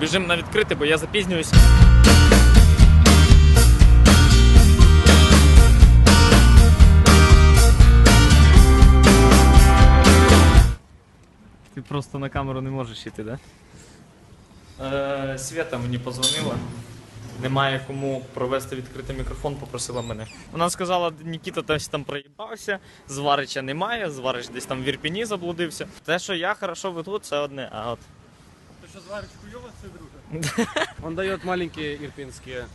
Біжимо на відкрите, бо я запізнююсь. Ти просто на камеру не можеш йти, да? Е, Свята мені позвонила. Немає кому провести відкритий мікрофон, попросила мене. Вона сказала, Нікіта десь там проїбався, зварича немає, зварич десь там в Ірпіні заблудився. Те, що я хорошо веду, це одне, а от что, зваришь хуёво, це друже? Он дает маленькие ирпинские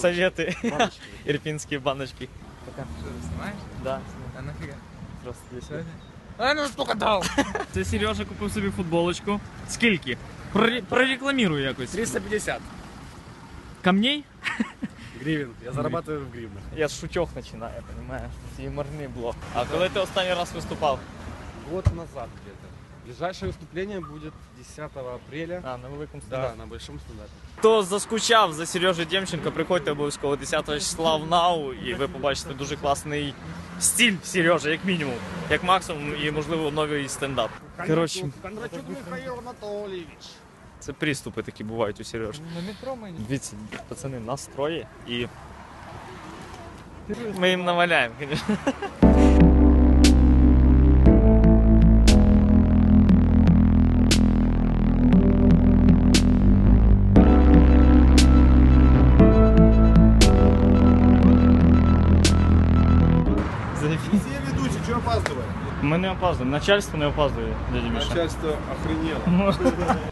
совєти баночки. ірпінські баночки. Что, ты снимаешь? Да, А нафига? просто для Что это? А ну сколько дал? Це Сережа купив собі футболочку. Скільки? Прорі- Прорекламіруй якось. 350 Камней? гривен. Я зарабатываю в гривнах. Я з шутьох починаю, розумієш? Юморний блог. А коли ти останній раз виступав? Год назад где-то. Ближайшее выступление будет 10 апреля. А, на великому Да, стандарті. на большом стандарте. Хто заскучав за Сережею Демченко, приходьте обов'язково 10 числа в НАУ і ви побачите дуже класний стиль Сережа, як мінімум, як максимум, і можливо новий стендап. Коротше, Кондрачук Михаил Анатольевич. це приступи такі бувають у Сережі. На метро мы не... Дивіться, пацани, настрої і. Ми їм наваляємо, звісно. Ми не опаздуємо, начальство не опаздує, дядя Міша. Начальство охренело.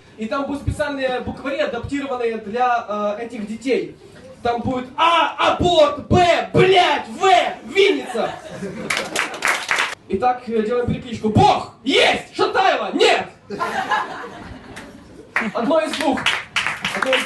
И там будут специальные буквари, адаптированные для э, этих детей. Там будет А, аборт, Б, блядь, В, Винница. Итак, э, делаем перекличку. Бог! Есть! Шатаева! Нет! Одно из двух. Одно из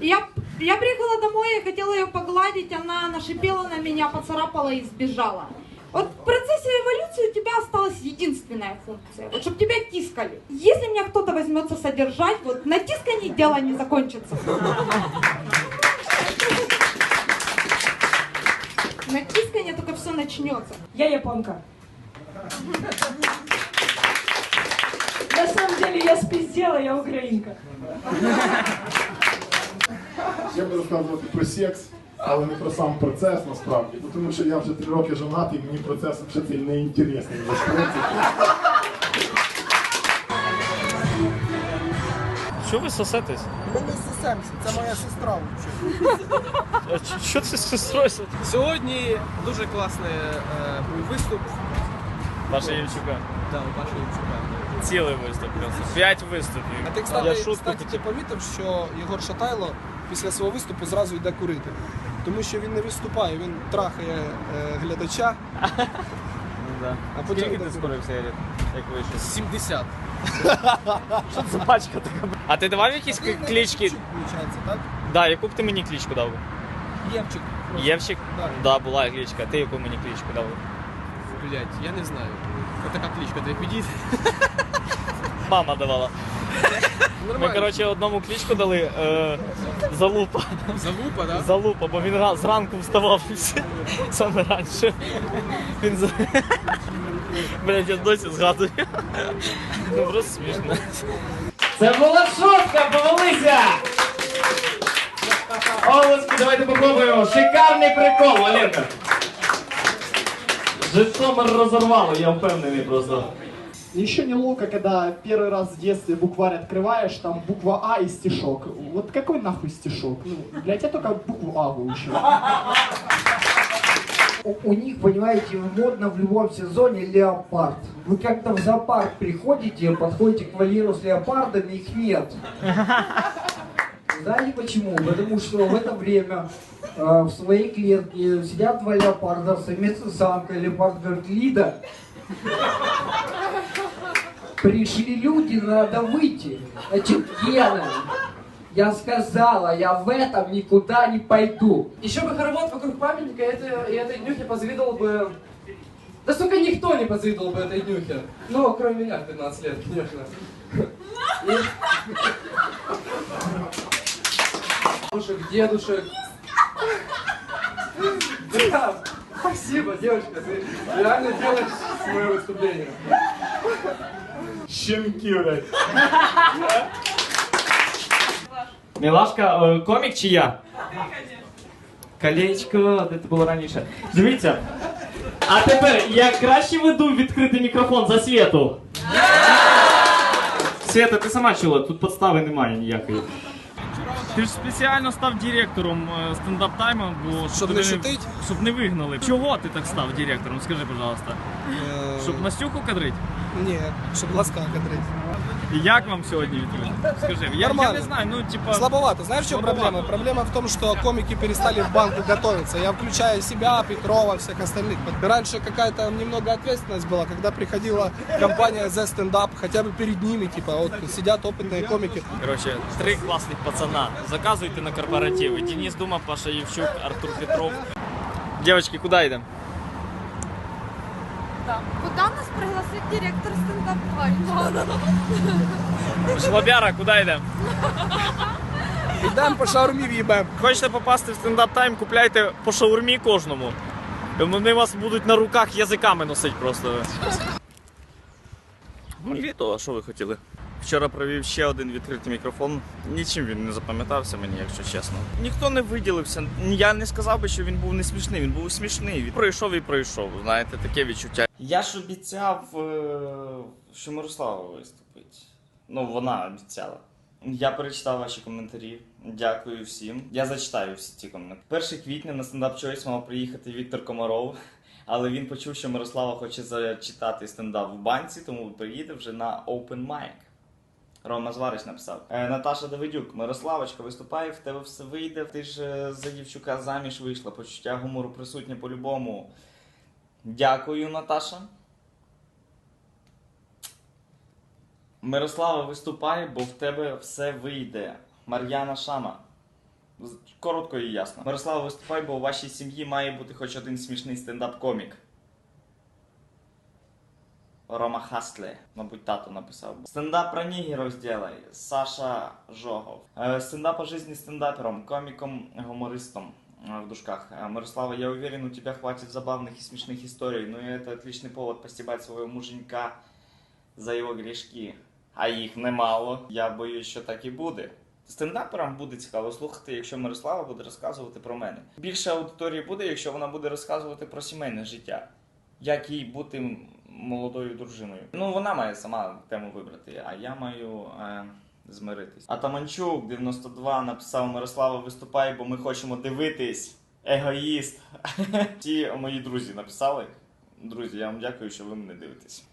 Я, я приехала домой, я хотела ее погладить, она нашипела на меня, поцарапала и сбежала. Вот в процессе эволюции у тебя осталась единственная функция, вот чтобы тебя тискали. Если меня кто-то возьмется содержать, вот на тискании дело не закончится. На тискании только все начнется. Я японка. На самом деле я спиздела, я украинка. Я буду розказувати про секс, але не про сам процес насправді. Бо Тому що я вже три роки женатий, мені процес взагалі не інтересний. Що ви сосетесь? Ми не сосемся, це моя сестра. А Що ти з сестрою? Сьогодні дуже класний е, був виступ. Паша Євчука. Да, у Паші Євчука. Цілий виступ. П'ять виступів. А ти, Я кстати, шутку кстати, ти хотів. помітив, що Єгор Шатайло після свого виступу зразу йде курити. Тому що він не виступає, він трахає е, глядача, Ну, да. а потім Скільки ти скорив сигарет? Як вийшов? 70. Що це за пачка така? А ти давав якісь к- клички? Виходить, так? Да, яку б ти мені кличку дав? Євчик. Євчик? Да. Да, була кличка. Ти яку мені кличку дав? Блять, я не знаю. Это как кличка, ты підійди. Мама давала. Ми, коротше, одному кличку дали е, залупа. Залупа, да? Залупа, бо він ра- зранку вставав саме раніше. Він за... Блять, я досі згадую. Ну просто смішно. Це була шутка, повелися! Олески, давайте попробуємо. Шикарний прикол, Валерка. Житомир розорвало, я впевнений просто. Еще неловко, когда первый раз в детстве букварь открываешь, там буква А и стишок. Вот какой нахуй стишок? Ну, для тебя только букву А выучил. У, у них, понимаете, модно в любом сезоне леопард. Вы как-то в зоопарк приходите, подходите к вольеру с леопардами, их нет. Знаете почему? Потому что в это время э, в своей клетке сидят два леопарда, и самка. И Леопард говорит, Лида, пришли люди, надо выйти. Значит, Гена, я сказала, я в этом никуда не пойду. Еще бы хоровод вокруг памятника, и это, этой днюхе позавидовал бы... Да сука, никто не позавидовал бы этой днюхе. Ну, кроме меня в 15 лет, конечно. Бабушек, дедушек. Да, спасибо, девочка, ты реально делаешь мое выступление. Щенки, блядь. Мілашка, е, комік чи я? Колечко, де ти було раніше. Дивіться. А тепер я краще веду відкритий мікрофон за світу. Свята, ти сама чула, тут подстави немає ніякої. Ти ж спеціально став директором е, стендап тайму, бо Щоб не шутить? щоб не вигнали. Чого ти так став директором? Скажи, пожалуйста. Е, Щоб Настюху кадрить? Ні, щоб ласка кадрить. І як вам сьогодні відкрито? Скажи, я, я Нормально. не знаю, ну типа. Слабовато. Знаешь, в чем Слабовато. проблема? Проблема в том, что комики перестали в банку готовиться. Я включаю себя, Петрова, всех остальных. Раньше какая-то немного ответственность была, когда приходила компания The Stand Up, хотя бы перед ними, типа, вот сидят опытные комики. Короче, три класних пацана. Заказуйте на корпоративи. Денис Дума, Паша Євчук, Артур Петров. Девочки, куди йдемо? Куда нас пригласит директор стендап Шлабяра, куди йдемо? Йдемо по шаурмі въебем. Хочете попасти в стендап тайм, купляйте по шаурмі кожному. Вони вас будуть на руках язиками носити просто. Ну, літо, а що ви хотіли? Вчора провів ще один відкритий мікрофон. Нічим він не запам'ятався мені, якщо чесно. Ніхто не виділився. Я не сказав би, що він був не смішний. Він був смішний. Він пройшов і пройшов. Знаєте, таке відчуття. Я ж обіцяв, е, що Мирослава виступить. Ну, вона обіцяла. Я перечитав ваші коментарі. Дякую всім. Я зачитаю всі ці коментарі. 1 квітня на стендап Choice мав приїхати Віктор Комаров, але він почув, що Мирослава хоче зачитати стендап в банці, тому приїде вже на Open Mic. Рома Зварич написав. Е, Наташа Давидюк, Мирославочка, виступає, в тебе все вийде. Ти ж е, за Євчука заміж вийшла, почуття гумору присутнє по-любому. Дякую, Наташа. Мирослава, виступай, бо в тебе все вийде. Мар'яна Шама. Коротко і ясно. Мирослава, виступай, бо у вашій сім'ї має бути хоч один смішний стендап-комік. Рома Хасле, мабуть, тато написав. Стендап про нігеров сделай. Саша Жогов. Е, Стендап по жизни стендапером, комиком, гумористом. э, В дужках. Э, Мирослава, я уверен, у тебя хватит забавных и смешных историй, но и это отличный повод постебать своего муженька за його грішки. А їх немало. Я боюсь, що так і буде. Стендаперам буде цікаво слухати, якщо Мирослава буде розказувати про мене. Більше аудиторії буде, якщо вона буде розказувати про сімейне життя. Як їй бути м- молодою дружиною. Ну, вона має сама тему вибрати, а я маю е, змиритись. Атаманчук 92 написав Мирослава, виступай, бо ми хочемо дивитись. Егоїст. Ті мої друзі написали. Друзі, я вам дякую, що ви мене дивитесь.